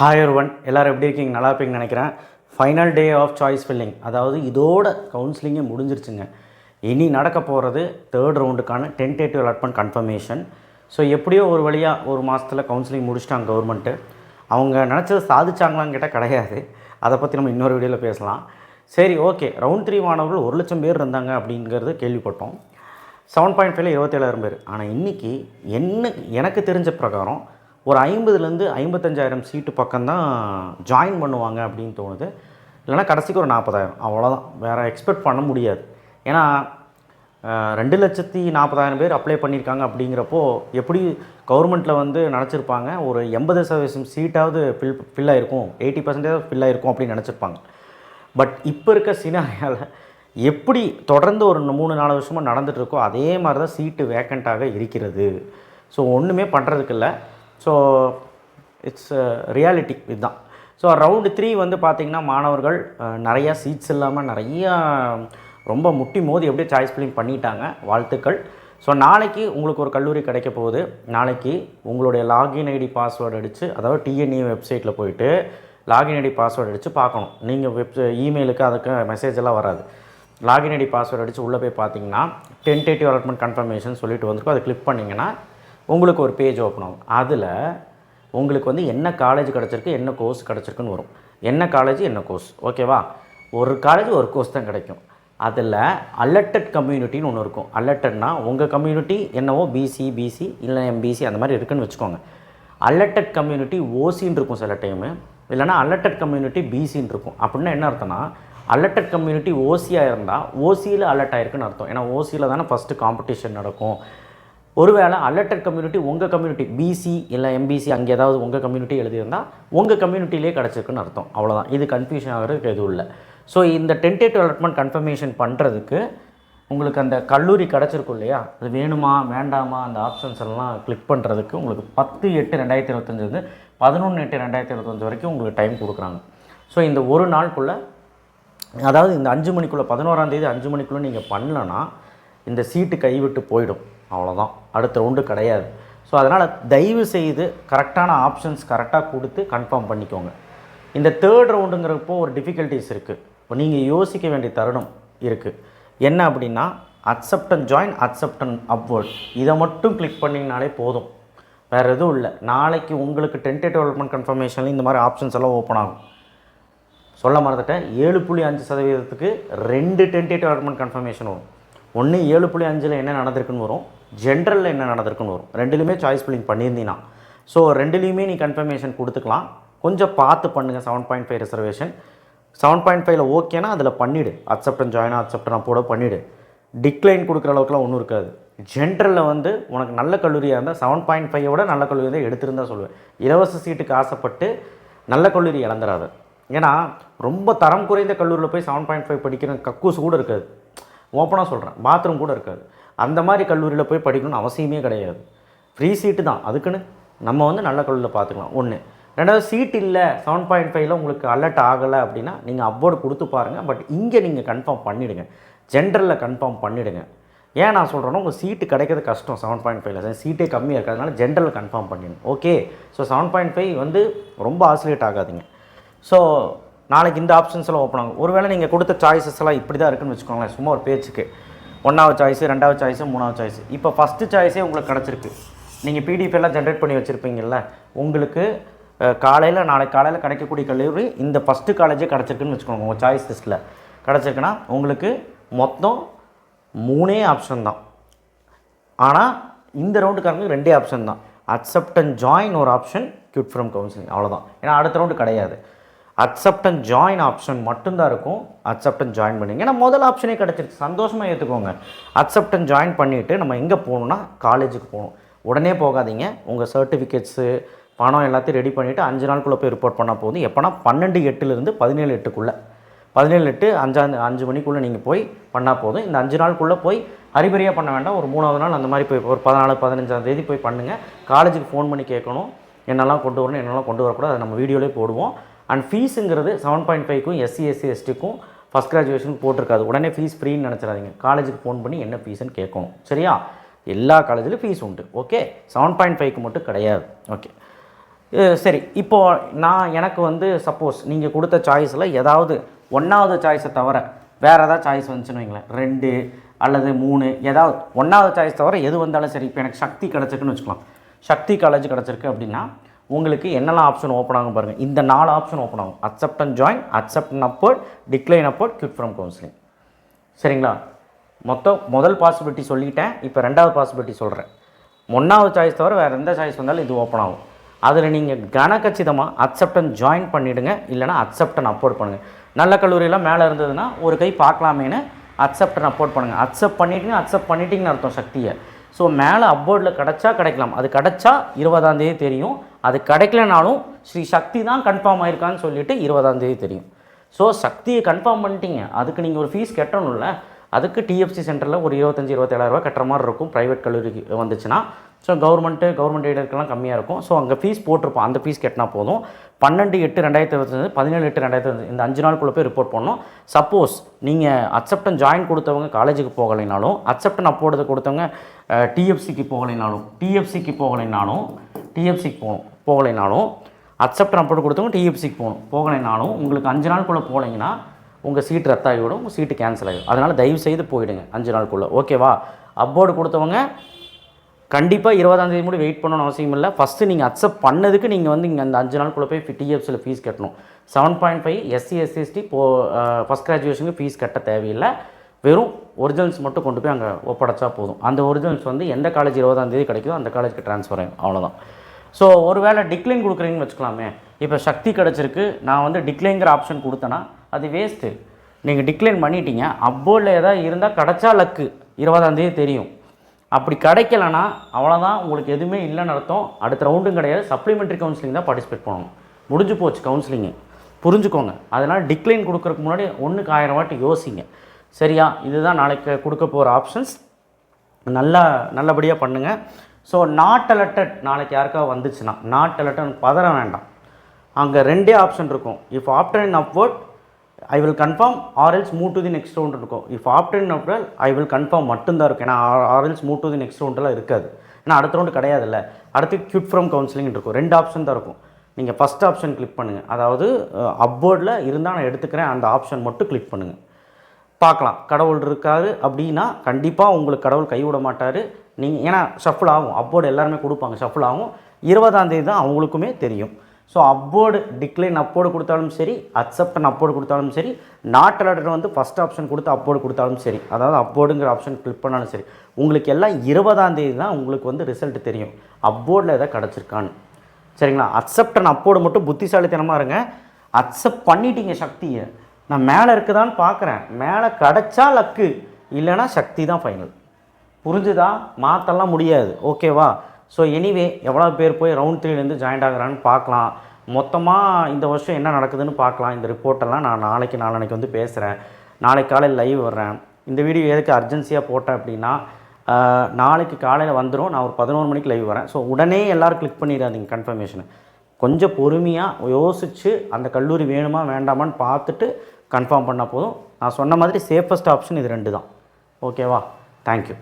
Hi one எல்லோரும் எப்படி இருக்கீங்க? நல்லா இருப்பீங்கன்னு நினைக்கிறேன். Final day of choice filling அதாவது இதோட கவுன்சிலிங்கே முடிஞ்சிருச்சுங்க. இனி நடக்க போகிறது தேர்ட் ரவுண்டுக்கான டென்டேட்டிவ் அலாட்மெண்ட் கன்ஃபர்மேஷன் ஸோ எப்படியோ ஒரு வழியாக ஒரு மாதத்தில் கவுன்சிலிங் முடிச்சிட்டாங்க கவர்மெண்ட்டு அவங்க நினச்சது சாதிச்சாங்களான்னு கேட்டால் கிடையாது. அதை பற்றி நம்ம இன்னொரு வீடியோவில் பேசலாம். சரி ஓகே ரவுண்ட் த்ரீ மாணவர்கள் ஒரு லட்சம் பேர் இருந்தாங்க அப்படிங்கிறது கேள்விப்பட்டோம். செவன் பாயிண்ட் ஃபைவ்ல இருபத்தேழாயிரம் பேர். ஆனால் இன்றைக்கி என்ன எனக்கு தெரிஞ்ச பிரகாரம் ஒரு ஐம்பதுலேருந்து ஐம்பத்தஞ்சாயிரம் சீட்டு பக்கம்தான் ஜாயின் பண்ணுவாங்க அப்படின்னு தோணுது. இல்லைனா கடைசிக்கு ஒரு நாற்பதாயிரம். அவ்வளோதான் வேறு எக்ஸ்பெக்ட் பண்ண முடியாது. ஏன்னா ரெண்டு லட்சத்தி நாற்பதாயிரம் பேர் அப்ளை பண்ணியிருக்காங்க அப்படிங்கிறப்போ எப்படி கவர்மெண்ட்டில் வந்து நினச்சிருப்பாங்க? ஒரு எண்பது சதவீதம் சீட்டாவது ஃபில் ஃபில் ஆகிருக்கும் எயிட்டி பர்சன்டேஜ் ஃபில் ஆகிருக்கும் அப்படின்னு நினச்சிருப்பாங்க. பட் இப்போ இருக்க சினாரியாவில் எப்படி தொடர்ந்து ஒரு மூணு நாலு வருஷமாக நடந்துகிட்ருக்கோ இருக்கோ அதே மாதிரி தான் சீட்டு வேக்கண்ட்டாக இருக்கிறது. ஸோ ஒன்றுமே பண்ணுறதுக்கு இல்லை. ஸோ இட்ஸ் ரியாலிட்டி இதுதான். ஸோ ரவுண்டு த்ரீ வந்து பார்த்திங்கன்னா மாணவர்கள் நிறையா சீட்ஸ் இல்லாமல் நிறையா ரொம்ப முட்டி மோதி எப்படியே சாய்ஸ் ஃபில்லிங் பண்ணிட்டாங்க வாழ்த்துக்கள். ஸோ நாளைக்கு உங்களுக்கு ஒரு கல்லூரி கிடைக்க போகுது. நாளைக்கு உங்களுடைய லாகின் ஐடி பாஸ்வேர்டு அடித்து அதாவது டிஎன்இ வெப்சைட்டில் போயிட்டு லாகின் ஐடி பாஸ்வேர்டு அடித்து பார்க்கணும். நீங்கள் வெப் இமெயிலுக்கு அதுக்கு மெசேஜ் எல்லாம் வராது. லாகின் ஐடி பாஸ்வேர்டு அடித்து உள்ளே போய் பார்த்தீங்கன்னா டென்டேட்டிவ் அலாட்மெண்ட் கன்ஃபர்மேஷன் சொல்லிட்டு வந்திருக்கும். அதை கிளிக் பண்ணிங்கன்னா உங்களுக்கு ஒரு பேஜ் ஓப்பன் ஆகும். அதில் உங்களுக்கு வந்து என்ன காலேஜ் கிடச்சிருக்கு என்ன கோர்ஸ் கிடச்சிருக்குன்னு வரும். என்ன காலேஜ் என்ன கோர்ஸ் ஓகேவா ஒரு காலேஜ் ஒரு கோர்ஸ் தான் கிடைக்கும். அதில் அல்லட்டட் கம்யூனிட்டின்னு ஒன்று இருக்கும். அல்லட்டட்னா உங்கள் கம்யூனிட்டி என்னவோ பிசி பிசி இல்லை எம்பிசி அந்த மாதிரி இருக்குன்னு வச்சுக்கோங்க. அலர்டட் கம்யூனிட்டி ஓசின்னு இருக்கும் சில டைமு இல்லைனா அலர்டட் கம்யூனிட்டி பிசின்னு இருக்கும். அப்படின்னா என்ன அர்த்தம்னா அலர்டட் கம்யூனிட்டி ஓசியாக இருந்தால் ஓசியில் அலர்ட் ஆயிருக்குன்னு அர்த்தம். ஏன்னா ஓசியில் தானே ஃபஸ்ட்டு காம்படிஷன் நடக்கும். ஒருவேளை அல்லட்டட் கம்யூனிட்டி உங்கள் கம்யூனிட்டி பிசி இல்லை எம்பிசி அங்கே ஏதாவது உங்கள் கம்யூனிட்டி எழுதியிருந்தால் உங்கள் கம்யூனிட்டிலே கிடச்சிருக்குன்னு அர்த்தம். அவ்வளோதான் இது கன்ஃபியூஷன் ஆகிறதுக்கு எதுவும் இல்லை. ஸோ இந்த டென்டேட்டிவ் அலாட்மெண்ட் கன்ஃபர்மேஷன் பண்ணுறதுக்கு உங்களுக்கு அந்த கல்லூரி கிடச்சிருக்கும் இல்லையா? அது வேணுமா வேண்டாமா அந்த ஆப்ஷன்ஸ் எல்லாம் கிளிக் பண்ணுறதுக்கு உங்களுக்கு பத்து எட்டு ரெண்டாயிரத்தி இருபத்தஞ்சிலேருந்து பதினொன்று எட்டு ரெண்டாயிரத்தி இருபத்தஞ்சு வரைக்கும் உங்களுக்கு டைம் கொடுக்குறாங்க. ஸோ இந்த ஒரு நாளுக்குள்ளே அதாவது இந்த அஞ்சு மணிக்குள்ளே பதினோராந்தேதி அஞ்சு மணிக்குள்ளே நீங்கள் பண்ணலன்னா இந்த சீட்டு கைவிட்டு போயிடும். அவ்வளோதான் அடுத்த ரவுண்டு கிடையாது. ஸோ அதனால் தயவு செய்து கரெக்டான ஆப்ஷன்ஸ் கரெக்டாக கொடுத்து கன்ஃபார்ம் பண்ணிக்கோங்க. இந்த தேர்ட் ரவுண்டுங்கிறப்போ ஒரு டிஃபிகல்ட்டிஸ் இருக்குது இப்போ நீங்கள் யோசிக்க வேண்டிய தருணம் இருக்குது என்ன அப்படின்னா accept and join accept and upward இதை மட்டும் கிளிக் பண்ணிங்கனாலே போதும். வேறு எதுவும் இல்லை. நாளைக்கு உங்களுக்கு டென்டேட்டிவ் டெவலப்மெண்ட் கன்ஃபர்மேஷனில் இந்த மாதிரி ஆப்ஷன்ஸ் எல்லாம் ஓப்பன் ஆகும். சொல்ல மறந்துட்டேன். ஏழு புள்ளி அஞ்சு சதவீதத்துக்கு ரெண்டு டென்டேட்டிவ் டெவலப்மெண்ட் கன்ஃபர்மேஷன் வரும். ஒன்று ஏழு புள்ளி அஞ்சில் என்ன நடந்திருக்குன்னு வரும். ஜென்ரலில் என்ன நடந்திருக்குன்னு வரும். ரெண்டுலையுமே சாய்ஸ் ஃபில்லிங் பண்ணியிருந்தீங்கன்னா ஸோ ரெண்டுலேயுமே நீ கன்ஃபர்மேஷன் கொடுத்துக்கலாம். கொஞ்சம் பார்த்து பண்ணுங்கள் seven point five reservation seven point ஃபைவ்ல ஓகேனா அதில் பண்ணிவிடு அக்செப்டன் ஜாயின் அக்செப்டன் போட பண்ணிவிடு டிக்ளைன் கொடுக்குற அளவுக்குலாம் ஒன்றும் இருக்காது. ஜென்ரலில் வந்து உனக்கு நல்ல கல்லூரியாக இருந்தால் செவன் பாயிண்ட் ஃபைவோட நல்ல கல்லூரி தான் எடுத்திருந்தா சொல்லுவேன். இலவச சீட்டுக்கு ஆசைப்பட்டு நல்ல கல்லூரி இழந்துடாது ஏன்னா ரொம்ப தரம் குறைந்த கல்லூரியில் போய் செவன் பாயிண்ட் ஃபைவ் படிக்கிற கக்கூஸ் கூட இருக்காது. ஓப்பனாக சொல்கிறேன் பாத்ரூம் கூட இருக்காது. அந்த மாதிரி கல்லூரியில் போய் படிக்கணும்னு அவசியமே கிடையாது. ஃப்ரீ சீட்டு தான். அதுக்குன்னு நம்ம வந்து நல்ல கல்லூரியில் பார்த்துக்கலாம். ஒன்று ரெண்டாவது சீட் இல்லை செவன் பாயிண்ட் ஃபைவ்ல உங்களுக்கு அலர்ட் ஆகலை அப்படின்னா நீங்கள் அப்வோர்டு கொடுத்து பாருங்கள் பட் இங்கே நீங்கள் கன்ஃபார்ம் பண்ணிவிடுங்க ஜென்ரலில் கன்ஃபார்ம் பண்ணிவிடுங்க ஏன் நான் சொல்கிறேன்னா உங்கள் சீட்டு கிடைக்கிறது கஷ்டம். செவன் பாயிண்ட் ஃபைவ்ல சீட்டே கம்மியாக இருக்கிறதுனால ஜென்ரல் கன்ஃபார்ம் பண்ணிடணும் okay so seven point five வந்து ரொம்ப ஆசிலேட் ஆகாதீங்க. ஸோ நாளைக்கு இந்த ஆப்ஷன்ஸ் எல்லாம் ஓப்பன் ஆகும். ஒருவேளை நீங்கள் கொடுத்த சாய்ஸஸ் எல்லாம் இப்படி தான் இருக்குன்னு வச்சுக்கோங்களேன். சும்மா ஒரு பேச்சுக்கு. ஒன்றாவது சாய்ஸு ரெண்டாவது சாய்ஸு மூணாவது சாய்ஸ் இப்போ ஃபஸ்ட்டு சாய்ஸே உங்களுக்கு கிடச்சிருக்கு. நீங்கள் பிடிஎஃப் எல்லாம் ஜென்ரேட் பண்ணி வச்சுருப்பீங்கள்ல உங்களுக்கு காலையில் நாளைக்கு காலையில் கிடைக்கக்கூடிய கல்லூரி இந்த ஃபஸ்ட்டு காலேஜே கிடச்சிருக்குன்னு வச்சுக்கோங்க உங்கள் சாய்ஸ் லிஸ்ட்டில் கிடச்சிருக்குன்னா உங்களுக்கு மொத்தம் மூணே ஆப்ஷன் தான். ஆனால் இந்த ரவுண்டுக்காரங்களுக்கு ரெண்டே ஆப்ஷன் தான். அக்செப்ட் அண்ட் ஜாயின் ஒரு ஆப்ஷன் கியூட் ஃப்ரம் கவுன்சிலிங் அவ்வளோதான் ஏன்னா அடுத்த ரவுண்டு கிடையாது. அக்செப்ட் அண்ட் ஜாயின் ஆப்ஷன் மட்டும்தான் இருக்கும். அக்செப்ட் அண்ட் ஜாயின் பண்ணிங்க. ஏன்னா முதல் ஆப்ஷனே கிடச்சிருக்கு சந்தோஷமாக ஏற்றுக்கோங்க அக்செப்ட் அண்ட் ஜாயின் பண்ணிவிட்டு நம்ம எங்கே போகணுன்னா காலேஜுக்கு போகணும். உடனே போகாதீங்க. உங்கள் சர்டிஃபிகேட்ஸு பணம் எல்லாத்தையும் ரெடி பண்ணிவிட்டு அஞ்சு நாளுக்குள்ளே போய் ரிப்போர்ட் பண்ணால் போதும். எப்போனா பன்னெண்டு எட்டுலேருந்து பதினேழு எட்டுக்குள்ளே. பதினேழு எட்டு அஞ்சாந்து அஞ்சு மணிக்குள்ளே நீங்கள் போய் பண்ணால் போதும். இந்த அஞ்சு நாளுக்குள்ளே போய் ஹரிபரியாக பண்ண வேண்டாம். ஒரு மூணாவது நாள் அந்த மாதிரி போய் ஒரு பதினாலு பதினஞ்சாம் தேதி போய் பண்ணுங்கள் காலேஜுக்கு ஃபோன் பண்ணி கேட்கணும். என்னெல்லாம் கொண்டு வரணும் என்னெல்லாம் கொண்டு வரக்கூடாது அதை நம்ம வீடியோலேயே போடுவோம். அண்ட் ஃபீஸுங்கிறது செவன் பாயிண்ட் ஃபைவ்க்கும் எஸ்சி எஸ்சி எஸ்டிக்கும் ஃபஸ்ட் கிராஜுவேஷன் போட்டிருக்காது. உடனே ஃபீஸ் ஃப்ரீன்னு நினச்சிடாதீங்க. காலேஜுக்கு ஃபோன் பண்ணி என்ன ஃபீஸ்னு கேட்கணும். சரியா? எல்லா காலேஜிலும் ஃபீஸ் உண்டு. ஓகே செவன் பாயிண்ட் ஃபைவ்க்கு மட்டும் கிடையாது. ஓகே சரி. இப்போது நான் எனக்கு வந்து சப்போஸ் நீங்கள் கொடுத்த சாய்ஸில் ஏதாவது ஒன்றாவது சாய்ஸை தவிர வேறு ஏதாவது சாய்ஸ் வந்துச்சுன்னு வைங்களேன். ரெண்டு அல்லது மூணு ஏதாவது ஒன்றாவது சாய்ஸ் தவிர எது வந்தாலும் சரி. இப்போ எனக்கு சக்தி கிடச்சிருக்குன்னு வச்சுக்கலாம். சக்தி காலேஜ் கிடச்சிருக்கு அப்படின்னா உங்களுக்கு என்னெல்லாம் ஆப்ஷன் ஓப்பன் ஆகும் பாருங்கள் இந்த நாலு ஆப்ஷன் ஓப்பன் ஆகும். Accept and join accept and upward decline upward quit from counselling சரிங்களா? மொத்தம் முதல் பாசிபிலிட்டி சொல்லிட்டேன். இப்போ ரெண்டாவது பாசிபிலிட்டி சொல்கிறேன் ஒன்றாவது சாய்ஸ் தவிர வேறு எந்த சாய்ஸ் வந்தாலும் இது ஓப்பன் ஆகும். அதில் நீங்கள் கனகச்சிதமாக அக்செப்ட் அண்ட் ஜாயின் பண்ணிவிடுங்க இல்லைனா அக்செப்ட் அண்ட் அப்போர்ட் பண்ணுங்கள் நல்ல கல்லூரியெல்லாம் மேலே இருந்ததுன்னா ஒரு கை பார்க்கலாமேன்னு அக்செப்ட் அண்ட் அப்போர்ட் பண்ணுங்கள் அக்செப்ட் பண்ணிட்டீங்க அக்செப்ட் பண்ணிட்டீங்கன்னு அர்த்தம் சக்தியை. ஸோ மேலே அப்போர்டில் கிடச்சா கிடைக்கலாம். அது கிடச்சா இருபதாந்தேதி தெரியும். அது கிடைக்கலனாலும் ஸ்ரீ சக்தி தான் கன்ஃபார்ம் ஆயிருக்கான்னு சொல்லிட்டு இருபதாம் தேதி தெரியும். ஸோ சக்தியை கன்ஃபார்ம் பண்ணிட்டீங்க. அதுக்கு நீங்கள் ஒரு ஃபீஸ் கட்டணும்ல. அதுக்கு டிஎஃப்சி சென்டரில் ஒரு இருபத்தஞ்சி இருபத்தேழாயிரரூவா கட்டுற மாதிரி இருக்கும். ப்ரைவேட் கல்லூரிக்கு வந்துச்சுன்னா. ஸோ கவர்மெண்ட்டு கவர்மெண்ட் எய்டருக்கெல்லாம் கம்மியாக இருக்கும். ஸோ அங்கே ஃபீஸ் போட்டிருப்போம். அந்த ஃபீஸ் கட்டினா போதும். பன்னெண்டு எட்டு ரெண்டாயிரத்தி இருபத்தஞ்சு பதினேழு எட்டு ரெண்டாயிரத்தி இருபது இந்த அஞ்சு நாளுக்குள்ளே போய் ரிப்போர்ட் பண்ணணும் சப்போஸ் நீங்கள் அக்செப்டன் ஜாயின் கொடுத்தவங்க காலேஜுக்கு போகலைனாலும் அக்செப்டன் அப்போடுறது கொடுத்தவங்க டிஎஃப்சிக்கு போகலைனாலும் டிஎஃப்சிக்கு போகலைனாலும் டிஎஃப்சிக்கு போகணும் போகலைனாலும் அக்செப்டன் அப்போடு கொடுத்தவங்க டிஎஃப்சிக்கு போகணும். போகலைனாலும் உங்களுக்கு அஞ்சு நாளுக்குள்ளே போகலைங்கன்னா உங்கள் சீட் ரத்தாகிவிடும் உங்கள் சீட்டு கேன்சல் ஆகிடும் அதனால் தயவு செய்து போயிடுங்க அஞ்சு நாளுக்குள்ளே. ஓகேவா அப்போர்டு கொடுத்தவங்க கண்டிப்பாக இருபதாந்தேதி மூடி முடி வெயிட் பண்ணணும்னு அவசியம் இல்லை. ஃபஸ்ட்டு நீங்கள் அக்செப்ட் பண்ணதுக்கு நீங்கள் வந்து இங்கே அந்த அஞ்சு நாளுக்குள்ளே போய் டிஎஃப்சியில் ஃபீஸ் கட்டணும். Seven point five SC SC ST போ ஃபஸ்ட் கிராஜுவேஷனுக்கு ஃபீஸ் கட்ட தேவையில்லை. வெறும் ஒரிஜினல்ஸ் மட்டும் கொண்டு போய் அங்கே ஒப்படைச்சா போதும். அந்த ஒரிஜினல்ஸ் வந்து எந்த காலேஜ் இருபதாந்தேதி கிடைக்குதோ அந்த காலேஜுக்கு ட்ரான்ஸ்ஃபர் ஆகும் அவ்வளோதான் ஸோ ஒரு வேளை டிக்ளைன் கொடுக்குறீங்கன்னு வச்சுக்கலாமே. இப்போ சக்தி கிடச்சிருக்கு. நான் வந்து டிக்ளைங்கிற ஆப்ஷன் கொடுத்தேன்னா அது வேஸ்ட்டு நீங்கள் டிக்ளைன் பண்ணிட்டீங்க அப்போல ஏதாவது இருந்தால் கிடச்சா லக்கு இருபதாந்தேதி தெரியும். அப்படி கிடைக்கலனா அவ்வளோதான் உங்களுக்கு எதுவுமே இல்லைன்னு அர்த்தம். அடுத்த ரவுண்டும் கிடையாது. சப்ளிமெண்ட்ரி கவுன்சிலிங் தான் பார்ட்டிசிபேட் பண்ணணும். முடிஞ்சு போச்சு கவுன்சிலிங்கு புரிஞ்சுக்கோங்க. அதனால் டிக்ளைன் கொடுக்குறதுக்கு முன்னாடி ஒன்றுக்கு ஆயிரம் வாட்டி யோசிங்க. சரியா? இதுதான் நாளைக்கு கொடுக்க போகிற ஆப்ஷன்ஸ் நல்லா நல்லபடியாக பண்ணுங்கள் ஸோ நாட் அலர்டட் நாளைக்கு யாருக்காவது வந்துச்சுன்னா நாட் அலர்டட் பதற வேண்டாம். அங்கே ரெண்டே ஆப்ஷன் இருக்கும். If opted in upward I will confirm or else move to the next round இருக்கும். இஃப் ஆப்டன் அப்படின் ஐ வில் கன்ஃபார்ம் மட்டும்தான் இருக்கும். ஏன்னா or else move to the next ரவுண்டெலாம் இருக்காது. ஏன்னா அடுத்த ரவுண்டு கிடையாதுல்ல. அடுத்து கியூட் ஃப்ரம் கவுன்சிலிங் இருக்கும். ரெண்டு ஆப்ஷன் தான் இருக்கும். நீங்கள் ஃபஸ்ட் ஆப்ஷன் கிளிக் பண்ணுங்கள் அதாவது அப்போர்டில் இருந்தால் நான் எடுத்துக்கிறேன். அந்த ஆப்ஷன் மட்டும் கிளிக் பண்ணுங்கள் பார்க்கலாம். கடவுள் இருக்காரு அப்படின்னா கண்டிப்பாக உங்களுக்கு கடவுள் கைவிட மாட்டார். நீங்கள் ஏன்னா ஷஃபிள் ஆகும். அப்போர்டு எல்லாருமே கொடுப்பாங்க. ஷஃபிள் ஆகும். இருபதாம் தேதி தான் அவங்களுக்குமே தெரியும். ஸோ அப்போர்டு டிக்ளைன் அப்போர்டு கொடுத்தாலும் சரி அக்செப்டன் அப்போர்டு கொடுத்தாலும் சரி நாட் அலர்டர் வந்து ஃபஸ்ட் ஆப்ஷன் கொடுத்து அப்போர்டு கொடுத்தாலும் சரி அதாவது அப்போர்டுங்கிற ஆப்ஷன் கிளிக் பண்ணாலும் சரி உங்களுக்கு எல்லாம் இருபதாம் தேதி தான் உங்களுக்கு வந்து ரிசல்ட் தெரியும். அப்போர்டில் எதாவது கிடச்சிருக்கான்னு. சரிங்களா? அக்செப்டன் அப்போர்டு மட்டும் புத்திசாலித்தனமாக இருங்க. அக்செப்ட் பண்ணிட்டீங்க சக்தியை. நான் மேலே இருக்குதான்னு பார்க்குறேன் மேலே கிடச்சா லக்கு இல்லைன்னா சக்தி தான் ஃபைனல் புரிஞ்சுதா? மாற்றலாம் முடியாது. ஓகேவா ஸோ எனிவே எவ்வளோ பேர் போய் ரவுண்ட் த்ரீலேருந்து ஜாயின் ஆகுறான்னு பார்க்கலாம். மொத்தமாக இந்த வருஷம் என்ன நடக்குதுன்னு பார்க்கலாம். இந்த ரிப்போர்ட்டெல்லாம் நான் நாளைக்கு நாளைக்கு வந்து பேசுகிறேன் நாளைக்கு காலையில் லைவ் வர்றேன். இந்த வீடியோ எதுக்கு அர்ஜென்சியாக போட்டேன் அப்படின்னா நாளைக்கு காலையில் வந்துடும் நான் ஒரு பதினோரு மணிக்கு லைவ் வரேன். ஸோ உடனே எல்லோரும் கிளிக் பண்ணிடாதீங்க கன்ஃபர்மேஷனை கொஞ்சம் பொறுமையாக யோசித்து அந்த கல்லூரி வேணுமா வேண்டாமான்னு பார்த்துட்டு கன்ஃபார்ம் பண்ணால் போதும். நான் சொன்ன மாதிரி சேஃபஸ்ட் ஆப்ஷன் இது ரெண்டு தான். ஓகேவா தேங்க்யூ